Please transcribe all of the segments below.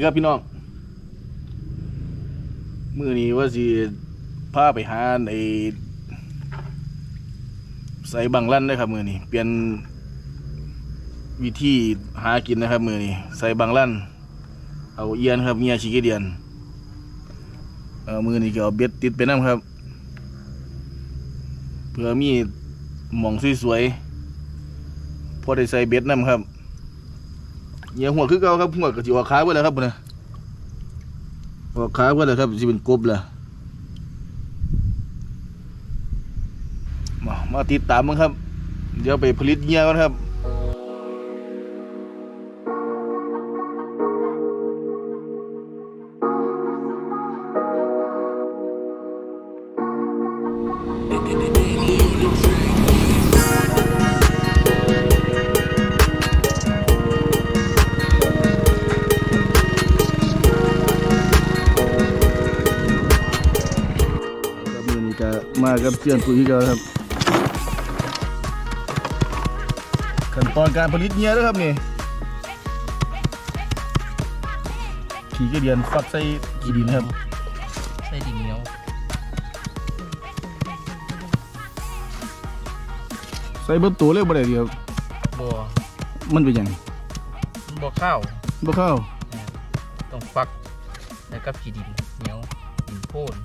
ดีครับพี่น้องมือนี้ว่าสิพาไปหาไอใส่บังลั่นได้ครับมือนี้เปลี่ยนวิธีหากินนะครับ มือนี้ใส่บังลั่น เอาเอียนครับเมียชิกเดียนเอามือนี้ก็เอาเบ็ดติดไปน้ำครับ เพื่อมีหมองสวยๆพอได้ใส่เบ็ดน้ำครับ เหยียหัวคือเก่าครับหัวก็สิออกขายไว้แล้วครับเนี่ยหัวขายไว้แล้วครับจะเป็นกบแล้วมามาติดตามมั้งครับ เดี๋ยวไปผลิตเงี้ยกันครับ มากับเพื่อนปุ๋ยก็ครับขั้นตอนการผลิตเหยียด้วยครับนี่ขี่กระเดียนฟักใส่กี่ดินครับใส่ดินเหนียวใส่เบนตัวเลยบ่ได้เดียวบัวมันเป็นหยังบัวข้าวบ่เข้าต้องฟักแล้วก็ขี้ดินเหนียวดินโพน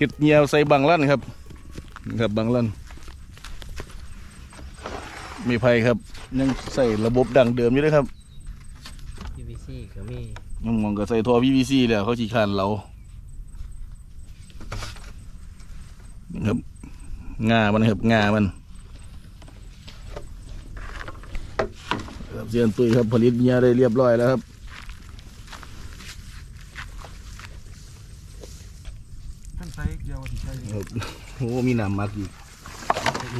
เห็ดเหยียวใส่บังลั่นครับนี่ครับบังลั่นมีไผครับ ยังใส่ระบบดังเดิมอยู่เลยครับพีวีซีก็มียังมองก็ใส่ท่อ PVC แล้วเขาขี้คร้านเราครับงามันครับงามันครับเซียนตุ้ยครับผลิตเมียได้เรียบร้อยแล้วครับ ท่านใช้เดียวที่ใช้ ครับโอ้ มีน้ำมักอีก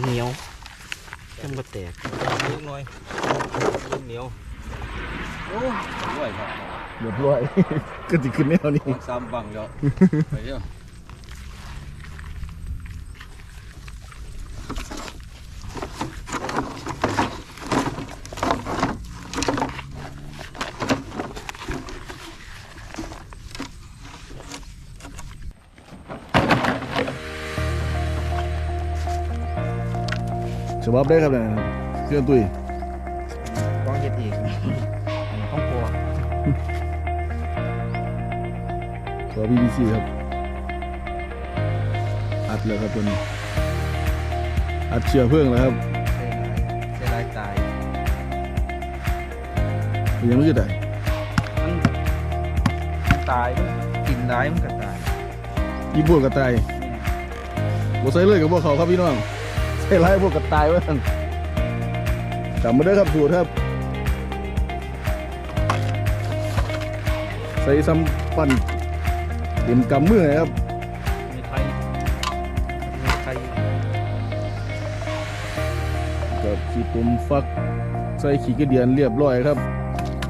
เหนียวจำก็แตกเล็กน้อยเหนียวด้วยครับเรียบร้อยก็จะขึ้นแนวนี้สามบังแล้วไปเดี๋ย วฉบับได้ครับเนี่ยเซียนตุ้ยต้องเฮ็ดเองอันนี้ต้องกลัวขอ PVC ครับ อัดแล้วครับตัวนี้ อัดเชื้อเพลิงแล้วครับใส่ลายใส่ลายตายยังไม่จะได้มันตายมันกินร้ายมันก็ตายอีพวกกระต่ายบ่ใส่เลยกับพวกเขาครับพี่น้อง ใส่พวกกระต่ายไว้ท่านจำมาด้อครับสูตรครับ ใส่ซ้ำปั่นเต็มกำมือครับมีไทยมีไทยกับขี้ตุ่มฟัก ใส่ขี้กระเดียนเรียบร้อยครับ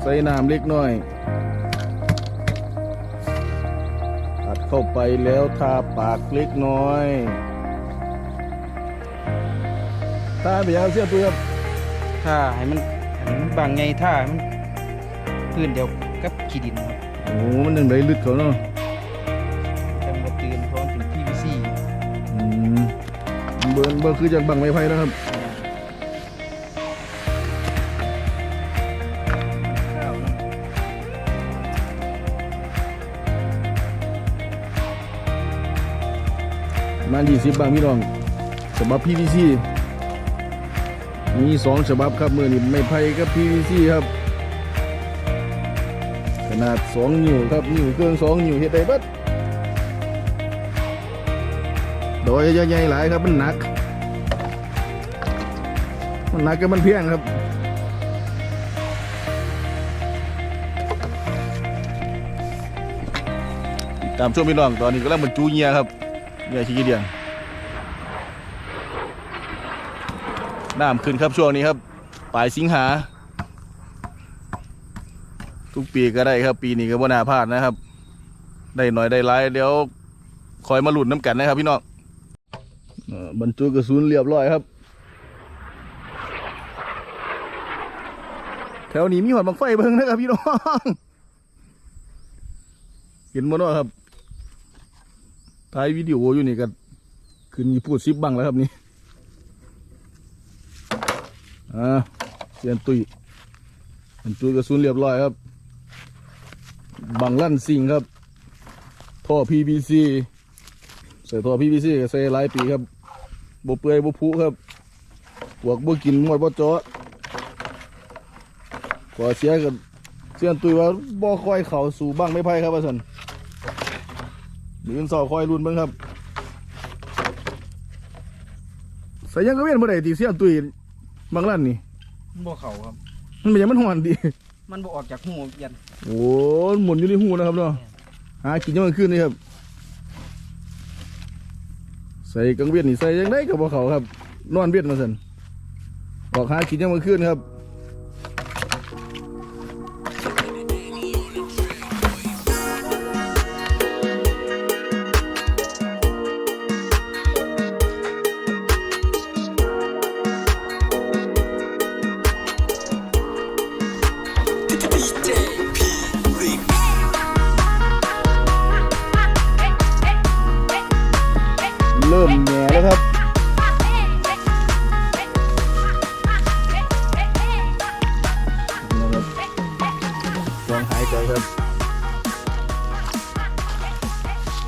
ใส่น้ำเล็กน้อยอัดเข้าไปแล้วทาปากเล็กน้อย ตาไปยังเสียตัวครับถ้าให้มันให้มันบางไงถ้าให้มันพื้นเดียวกับขี้ดินครับโอ้มันยังได้ลึกเขาเนาะจังบ่ตื่นเพราะมันเป็น PVC อืมเบิร์นเบิร์คือจากบังไม้ไผ่นะครับข้าวนะประมาณยี่สิบบางพี่น้องฉบับ PVC มีสองฉบับครับมือนี่ไม้ไผ่กับ PVC ครับ ขนาดสองนิ้วครับนิ้วเครื่องสองนิ้วเฮ็ดได้บัดโดยใหญ่ๆหลายครับมันหนัก มันหนักกับมันเพียงครับตามช่วงพี่น้องตอนนี้ก็เริ่มมันจูเงียครับเงียขี้เดียน น้ำขึ้นครับช่วงนี้ครับปลายสิงหา ทุกปีก็ได้ครับ ปีนี้ก็บ่นาพลาดนะครับ ได้หน่อยได้หลายเดี๋ยวคอยมาหลุดน้ำกันนะครับ พี่น้องบรรจุกระสุนเรียบร้อยครับ แถวนี้มีหอดบังไฟเบิ่งนะครับพี่น้องเห็นบ่เนาะครับถ่ายวิดีโออยู่นี่ก็ขึ้นพูดซิบบังแล้วครับนี่ อ่าเสียนตุยเสียนตุยกระสุนเรียบร้อยครับ บังลั่นสิงครับ ท่อ PVC ใส่ท่อ PVC ก็ใส่หลายปีครับบเปื่อยบ่ผุครับพวกบ่กินหมดบ่เจาะขอเสียกันเสียนตุยว่าบ่ค่อยเข้าสู่บังไม่ไผ่ครับว่าซั่นมือนเสาคอยรุ่นบิ่งครับใส่ยังก็เวียนบ่อได้ติเสียนตุย บังลั่นนี่มันบ่เขาครับ มันเป็นหยังมันฮ้อนดิมันบ่ออกจากหูเย็นโอ้ยหมุนอยู่ในหูนะครับเนาะหากินยังมันขึ้นนี่ครับ ใส่กังเวียนนี่ใส่ยังได้กับพวเขาครับ นอนเวียนมาสันออกหากินยังมันขึ้นครับ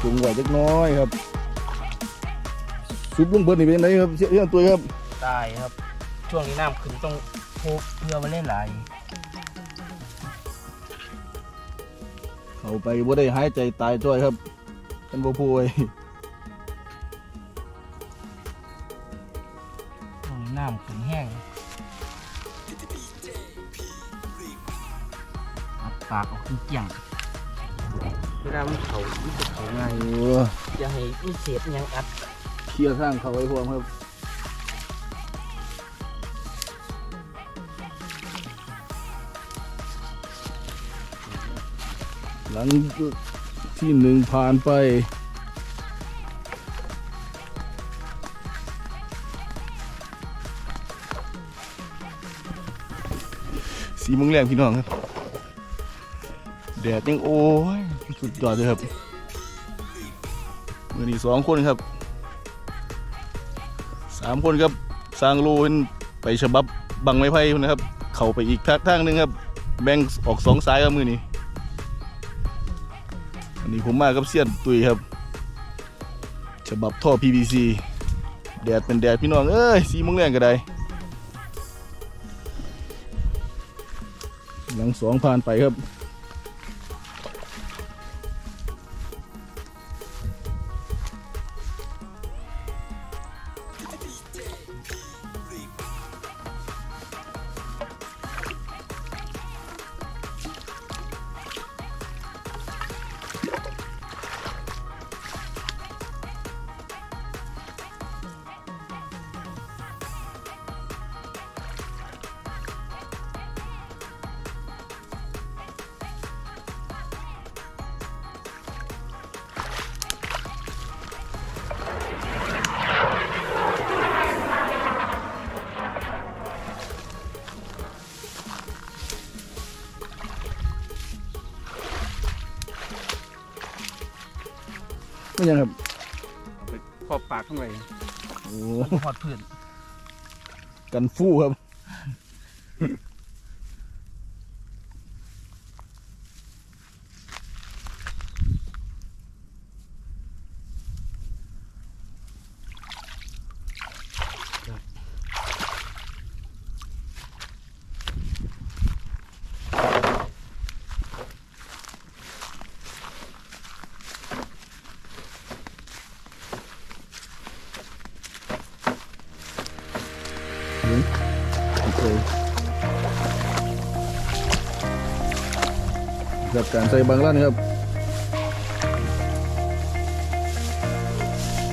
จุงไหวเล็กน้อยครับซุปลุงเบิร์ดนี่เป็นยังไงครับเสียเรื่องตัวครับตายครับ ช่วงนี้น้ำขึ้นต้องพกเพื่อมาเล่นหลายเข้าไปบ่ได้หายใจตายจ้อยครับกันบ่ป่วยช่วงนี้น้ำขึ้นแห้งอัดปากออกขึ้นเกี่ยง เวลามเขามันจะเขาไงอย่าให้มีเศษอิหยังอัดเคลียร์ทางเขาไว้พร้อมครับหลังที่หนึ่งผ่านไปสีมึงแรงพี่น้องครับ แดดยังโอ้ยสุดยอดเลยครับมือนี้สองคนครับสามคนครับสร้างโลเห็นไปฉบับบังไม้ไผ่นะครับ เข้าไปอีกทางหนึงครับ แบ่งออกสองสายครับมือนี้อันนี้ผมมากับเซียนตุยครับ ฉบับท่อ PVC แดดเป็นแดดพี่น้อง เอ้ยสีมงแรงก็ได้หลังสองผ่านไปครับ ไม่ยังครับขอบปากข้างในโอ้พอดเพื่อนกันฟู่ครับ กับการใส่บางลั่นครับ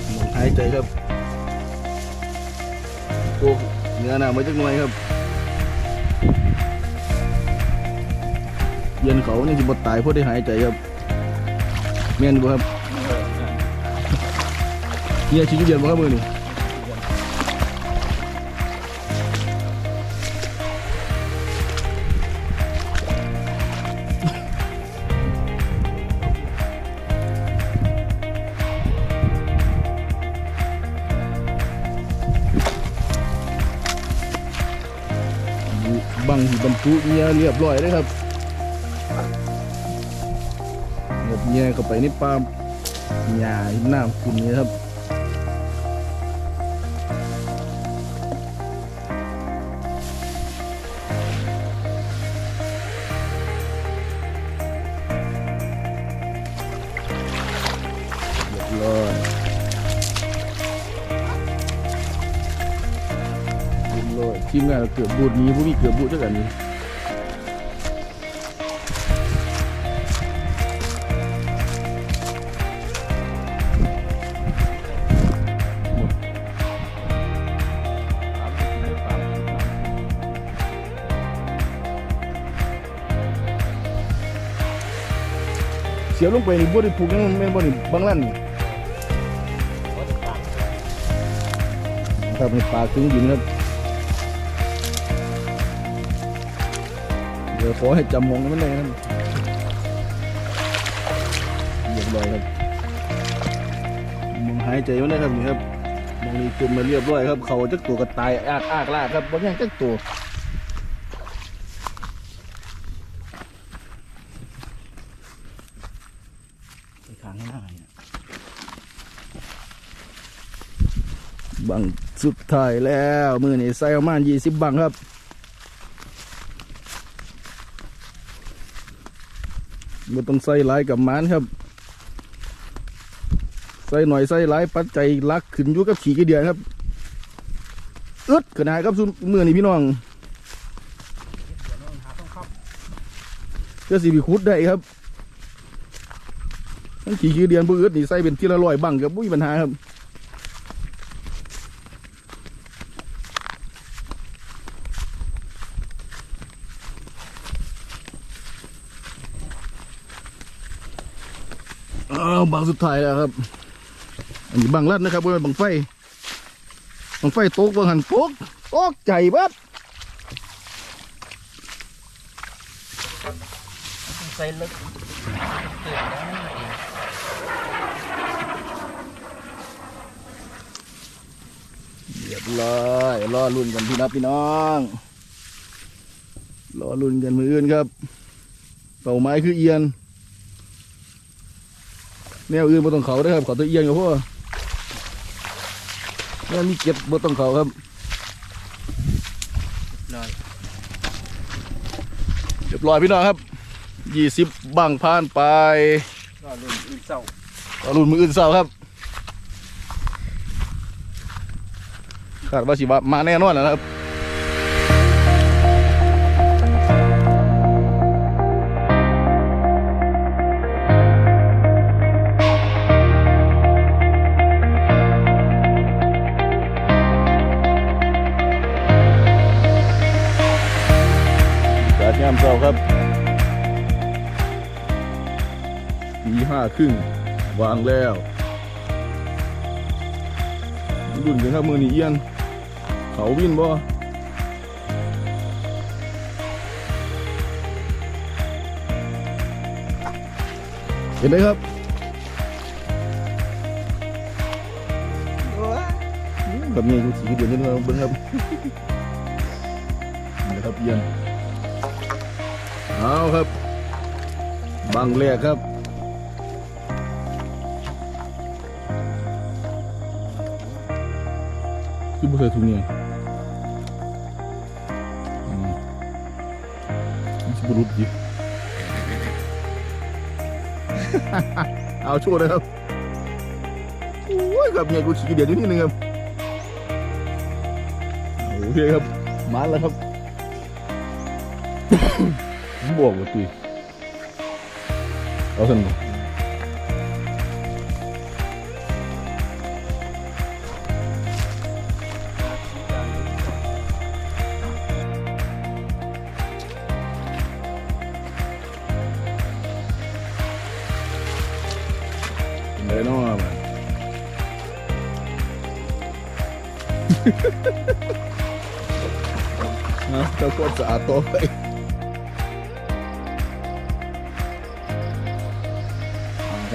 หมุนหายใจครับโอ้เนื้อหนาไม่จักหน่อยครับเย็นเขายังสิบตายเพราะได้หายใจครับเมียนบ่ครับเฮียชิคกี้เดียนบ่ครับมือนี่ จุเงียเรียบร้อยเลยครับงบเงียเข้าไปในปามหญ้าน้ำคุณนี้ครับเรียบร้อยเรียบร้อยทีมงานเกือบบูดนี้พวกนี้เกือบบูดด้วยกันนี่ สียบลงไปนี่บูดผูกยังแม่นบ่นี่บางลั่นนี่ครับให้ปลาถึงดินครับเดี๋ยวขอให้จำมองมันเลยครับเรียบร้อยครับมองหายใจมันได้ครับนี่ครับมองนี่จุ่มมาเรียบร้อยครับ เขาจักตัวก็ตายอากอากลากครับบางอย่างจักตัวไปขางให้หน้าเนี่ยบัง สุดท้ายแล้วมือนี่ใส่ประมาณยี่สิบบังครับไม่ต้องใส่หลายกับหมันครับ ใส่หน่อยใส่หลายปัจจัยลักขึ้นอยู่กับขี่กระเดียนครับอึดขนาดครับซุมือนี่พี่น้องเพื่อสีพิคุดได้ครับขี่กระเดียนพวกอึดนี่ใส่เป็นที่ละร้อยบังกับมุ้ยปัญหาครับอ้าวบั งสุดท้ายแล้วครับ อันนี้บังลัดนะครับว่าบังไฟบังไฟตกบังหันตกตกใจบัดใส่ลึกเกิดแล้วนั่นเองเรียบร้อยรอรุ่นกันพี่นับพี่น้องรอรุ่นกันมืออื่นครับเป่าไม้คือเอียน แนวอื่นบ่ต้องเขาเด้อครับเขาตัวเอียงอยู่พ่อแนวมีเก็บบ่ต้องเขาครับร้อยเรียบร้อยพี่น้องครับยี่สิบบังผ่านไปก็รุ่นอื่นเศร้ารอรุ่นมืออื่นเศร้าครับคาดว่าสิว่ามาแน่นอนแล้วนะครับ เช้าครับตีห้าครึ่งวางแล้วดุนกันครับมือนีเอียน เขาวินบ่เห็นไหมครับแบบนี้กูสีเดือนนี้มาเบิ่งครับนะครับเอียน เอาครับ บังแรกครับ คือบ่เคยถุงเนี่ยอืมมันสิบรุดดิเอาโชว์เลยครับโอ้ยครับเนี่ยกูขี้เดียดอยู่นิดนึงครับโอเคครับมาแล้วครับ บวกว่าตีเอาสัน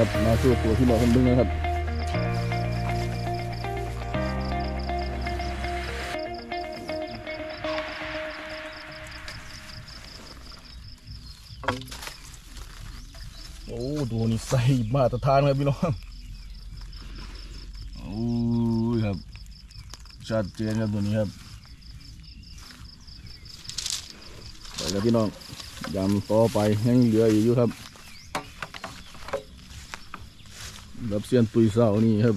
ับ มาสู่ตัวที่เราคนดึงนะครับโอ้ตัวนี้ใส่มาตรฐานครับพี่น้องโอ้ครับชัดเจนครับตัวนี้ครับไปครับพี่น้องยำต่อไปยังเหลืออยู่ครับ รับเสียนตุยเสานี่ครับ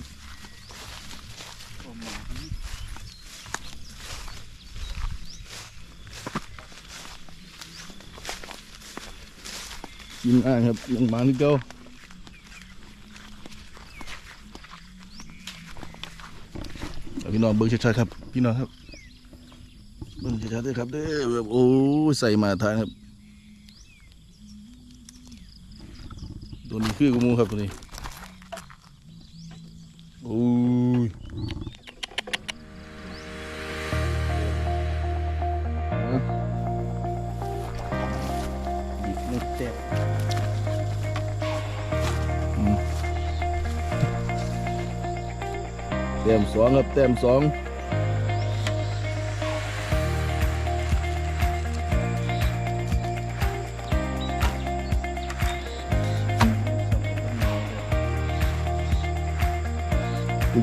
กินอ่างครับยังมาที่เก้าเอาพี่น้องเบิ้งชัดๆครับพี่น้องครับเบิ้งชัดๆด้วยครับเด้อแบบโอ้ใส่มาทานครับตัวนี้คือกูมูครับตัวนี้ โอ้ยนี่เจ็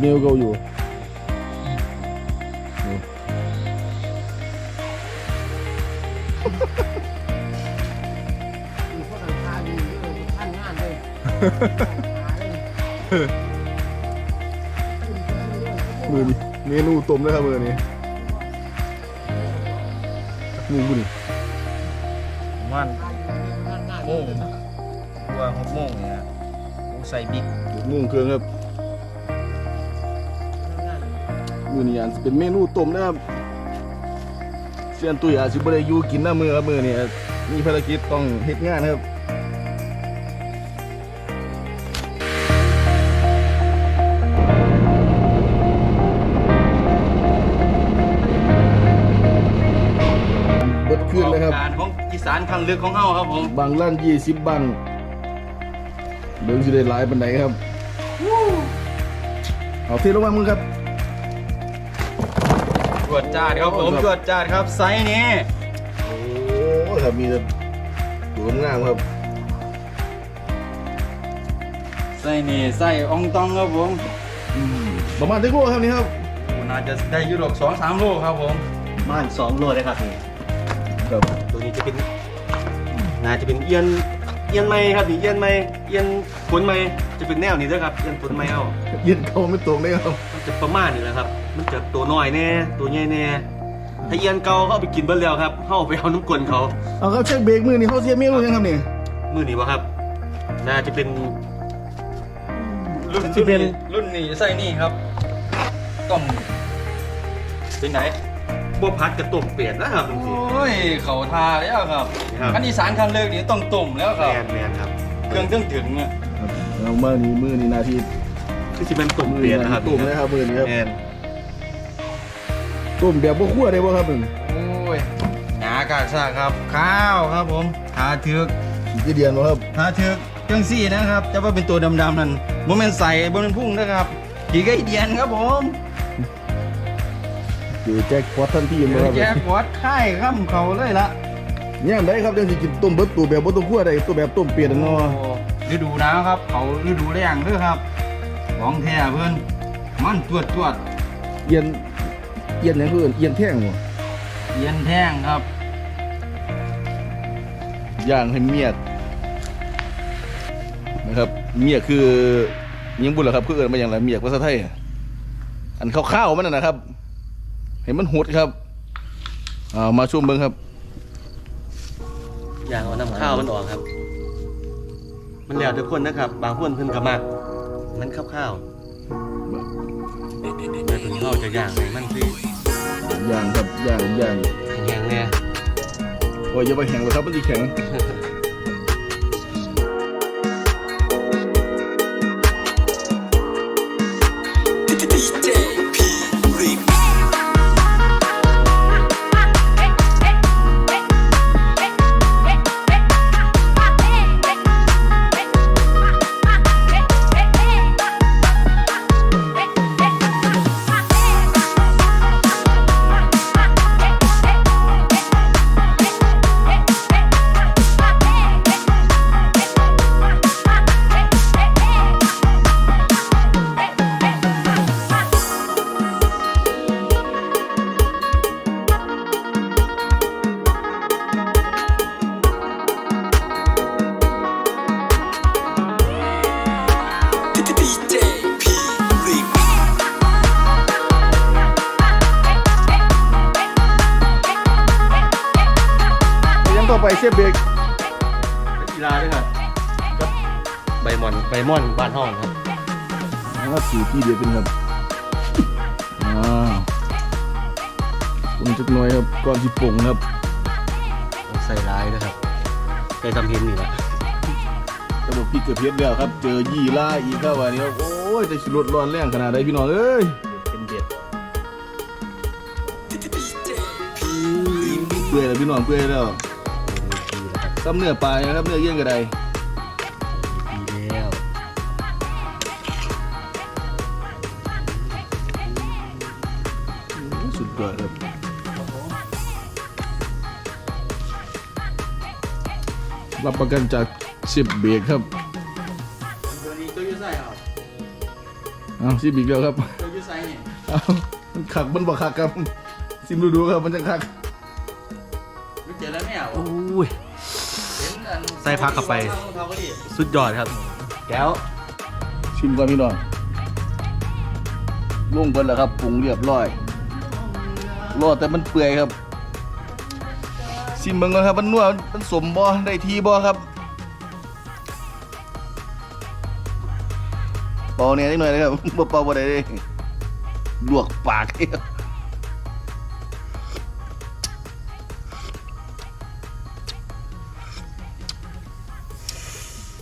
บเต็มสองครับเต็มสองตัวนี้ก็อยู่นี่มีพวกหลังคาดีเลยท่านงานเลยมือนี้เมนูต้มเลยครับมือนี้งูบุญวันโมงว่าหกโมงเนี่ยกูใส่บิ๊กงูเครื่องครับ มือนี้อันสิเป็นเมนูต้มนะครับเสียนตุยอาจสิบ่ได้อยู่กินหน้ามือครับมือนี้มีภารกิจต้องเฮ็ดงานครับเบิดขึ้นเลยครับ การของอีสานคันลึกของเฮาครับผมบางล้านยี่สิบบังเบิ่งสิได้หลายปันไหนครับ เอาเทลงมามึงครับจ วดจาดครับผมจวดจาดครับไซส์นี้โอ้ครับมีแต่ตัวงามครับไส้นี่ไส้อองตองครับผมอืมประมาณเท่าโลครับนี่ครับโอ้น่าจะได้อยุโรปสองสามโลครับผมบ้านสองโลเลยครับนี่ครับตัวนี้จะเป็นน่าจะเป็นเอียนเอียนไม้ครับนี่เอียนไม้เอียนผลไม้จะเป็นแนวนี้ด้วยครับเอียนผลไม้เอายืนเขาไม่ตรงเลยครับมัน จะประมาณนี้แหละครับ มันจะตัวน้อยแน่ ตัวใหญ่แน่ถ้าเอียนเก่าเขาเอาไปกินเบิ้แล้วครับเขาเอาไปเอาน้ำกลนเขา เอาครับเช็คเบรกมือนี่เขาเสียเมนูยังครับนี่มือนี้วะครับ น่าจะเป็นรุ่นที่เป็นรุ่นนี้ไส้นี่ครับต้มเป็นไหนบัวพัดกระตุ่มเปลี่ยนนะครับจริง โอ้ยเขาทาแล้วครับครับคันอีสานคันเลิกนี่ต้องต้มแล้วๆครับแมนแมนครับเครื่องเครื่องถึงอะครับเอามานี่มือนี่นาที คือจะเป็นตุ่มมือเปลี่ยนนานะทีครับต้มนะครับมือนี่ครับแมนต้มแบบบ่คั่วได้บ่ครับมึงโอ้ยหนากากซากครับ ข้าวครับผมทาเถือกขี้เดียนบ่ครับทาเถือกจังสี่นะครับจะว่าเป็นตัวดำๆนั่นโมเมนใส่บนเป็นพุ่งนะครับขี่ไก่เดียนครับผมเจอแจ็คพอตทันทีบ่ครับแจ็ควัดค่ายข้ามเขาเลยละย่ามได้ครับจังสิกินต้มเบิดตัวแบบบ่ต้องคั่วได้ตัวแบบต้มเปียกเนาะฤดูหนาวครับ เขาฤดูแรงเด้อครับ ของแท้เพื่อนมันตรวจตรวจเอียนเอียนหยังคือเอียนแท่งบ่เย็นแท่งครับย่างให้เมียดนะครับ เมียดคือยิงบุญเหรอครับคือเอิ้นมาอย่างไรเมียดภาษาไทยอันข้าวๆมันน่ะนะครับให้มันหดครับอ่ามาชมเบิ่งครับอย่างเอาน้ำข้าวมันออกครับ มันแล้วทุกคนนะครับ บางคนเพิ่นก็มัก มันข้าวๆแต่ตัวนี้เขาจะย่างให้มันสิย่างครับย่างอย่างแห้งๆแน่โอ้ยอย่าไปแข็งเลยครับมันจะแข็ง ว่าสูตรที่เดียวกันครับอ่าปรุงจักหน่อยครับก่อนสิปรุงครับใส่ร้ายนะครับใส่ทำเห็นนี่แหละระบบพริกกระเพียบแล้วครับ เจอยี่ล่าอีกครับวันนี้ครับโอ้ยจะชิลดร้อนแรงขนาดใดพี่น้องเอ้ยเป็นเด็ดเปื่อยแล้วพี่น้องเปื่อยแล้วดีแล้วครับซ้ำเนื้อปลานะครับเนื้อเยี่ยงกระไดดี รับประกันจากสิบเบรกครับตัวนี้ตัวยูไซครับเอาสิบอีกแล้วครับตัวยูไซเนี่ยเอามันขักมันบอกขักครับซิมดูดูครับมันจะขักไม่เจอแล้วแม่เหรอโอ้ยเห็นอันใส่ผักเข้าไปเขาก็ดีสุดยอดครับ แก้ว ชิมก่อนพี่น้องลงเบิดแล้วครับปรุงเรียบร้อยรอแต่มันเปื่อยครับ ซิมเบิ่งก่อนครับมันนัวมันสมบ่ได้ทีบ่ครับเปาเนี่ยนิดหน่อยนะครับบ่เปาบ่ได้เลยลวกปากเลยครับ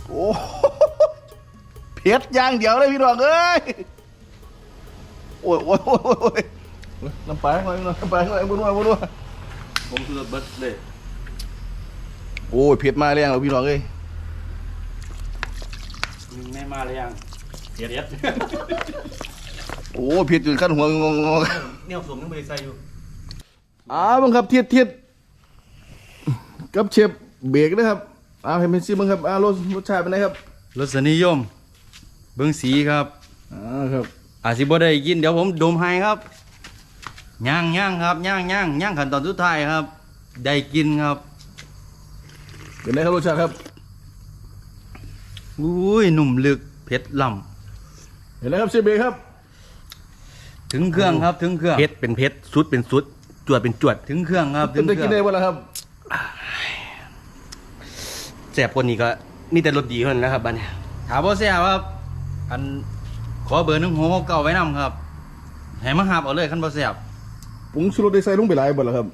โอ้เผ็ดอย่างเดียวเลยพี่น้องเอ้ยโอ้ยโอ้ยโอ้ยโอ้ยน้ำปลาหน่อยน้ำปลาหน่อยบุญว่าบุญว่าผมคือเบิร์ดเลย โอ้ยเผ็ดมาแรงแล้วพี่น้องเอ้ยไม่มาเลยยังเด็ดเด็ดโอ้ยเผ็ดจนขั้นหัวงงงเนี่ยผมยังไม่ได้ใส่อยู่อ้าวบังครับเทียดเทียดกับเชฟเบรกนะครับอ้าวให้เป็นซิบังครับอ้าวรสรสชาติเป็นไงครับรสนิยม เบิ้งสีครับอ่าครับอาจสิบ่ได้กินเดี๋ยวผมดมให้ครับย่างย่างครับย่างย่างย่างขั้นตอนสุดท้ายครับ ได้กินครับ เป็นไงครับรสชาติครับ อุ้ยหนุ่มลึกเผ็ดล่เห็นไหมครับเชฟเบรกครับำถึงเครื่องครับถึงเครื่องเพชรเป็นเพชรสุดเป็นสุด จวดเป็นจวดถึงเครื่องครับถึเป็นงได้เคกินรื่ได้องบ่ล่ะครับ แสบคนนี้ก็มีแต่รสดีเท่านั้นนะครับบ้านนี้ถามว่าแซ่บครับอันขอเบอร์หนึ่งหัวเก่าไว้นำครับให้มาหาบเอาเลยขั้นบ่แซ่บปรุงชูรสได้ใส่ลงไปหลายบ่ล่ะครับ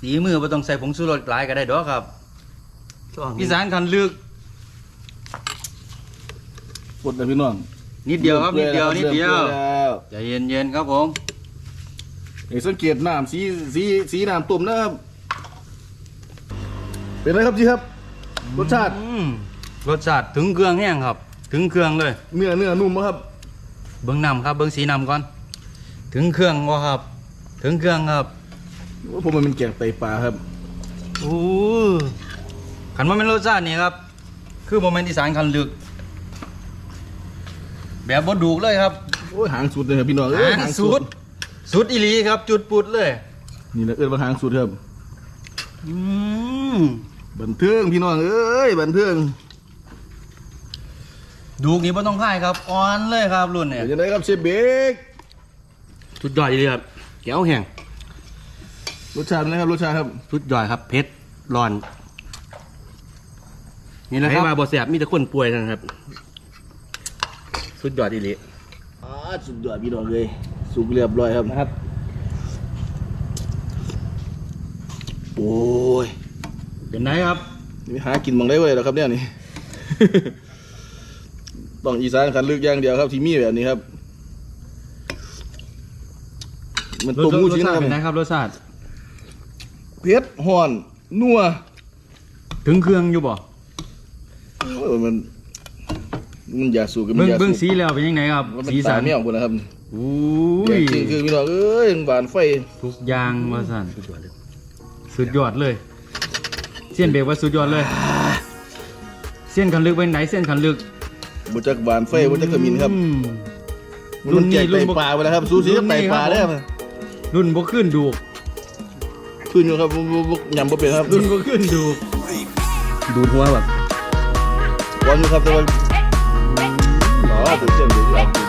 สีมือบ่ต้องใส่ผงชูรสหลายก็ได้ดอกครับช่วงอีสานคันลึกปดนะพี่น้องนิดเดียวครับนิดเดียวนิดเดียวริ่มปื่อแล้วใจเย็นๆครับผมให้สังเกตน้ำสีสีสีน้ำตุ่มนะครับ เป็นไรครับจีครับ รสชาติอืมรสชาติถึงเครื่องแห้งครับ ถึงเครื่องเลย เนื้อเนื้อนุ่มบ่ครับ เบิ้งน้ำครับเบิ้งสีน้ำก่อน ถึงเครื่องวะครับ ถึงเครื่องครับว่า ผมมันเป็นแกงไตปลาครับอู้ขันว่าเป็นรสชาตินี่ครับ คือโมเมนต์อีสานคันลึก แบบบดดูกเลยครับโอ้ยหางสุดเลยครับพี่น้องเอ้ยหางสุด สุดอีหลีครับ จุดปุดเลย นี่แหละเอิ้นว่าหางสุดครับอืมบันเทิงพี่น้องเอ้ยบันเทิงดูกนี่บ่ต้องค่ายครับอ่อนเลยครับรุ่นเนี่ยเดี๋ยวจะได้ครับเชฟเบกสุดยอดเลยครับแก้วแห้ง รสชาติเป็นไงครับรสชาติครับสุดยอดครับเพชรร้อนนี่แหละคให้รับมาบ่แสบมีแต่คนป่วยเท่านั้นครับ สุดยอดอีหลีอ่าสุดยอดพี่น้องเลยสุกเรียบร้อยครับนะครับ โอ้ยเป็นไงครับนี่หากินบังได้เลยเหรอครับเนี่ยนี่ ต้องอีสานคันลึกอย่างเดียวครับที่มีแบบนี้ครับ มันรสต้มงูรสชิ้นชานะติครับเป็นไงครับรสชาติ เผ็ดห่อนนัวถึงเครื่องอยู่บ่เออมันมันอยากสู้กับมัเบิ้นงอยากเบิ้งสู้สีแล้วเป็นยังไงครับ มันสีตาสันไม่ออกหมดนะครับอู้อยากยกินคือพี่น้องเอ้ยบานไฟทุกอย่างว่าสั่นสุดยอดเลยสุดยอดเลย เส้นเบรกว่าสุดยอดเลย เส้นคันลึกเป็นไหนเส้นคันลึกบุจักบานไฟบุจักขมิ้นครับอืม มันรุ่นนี้แจกไตรุ่นบ่ปลาไปแล้วครับ สู้สีกับไตปลาได้อรุ่นนี้ครับรุ่นบ่ขึ้นดูก ขึ้นอยู่ครับบ่บ่บ่ยำบ่เป็นครับรุ่นบ่ขึ้นดูกดูดหัวแบบวันอยู่ครับแต่ว่าอ๋อผมเชื่อมเดี๋ยวจะเอา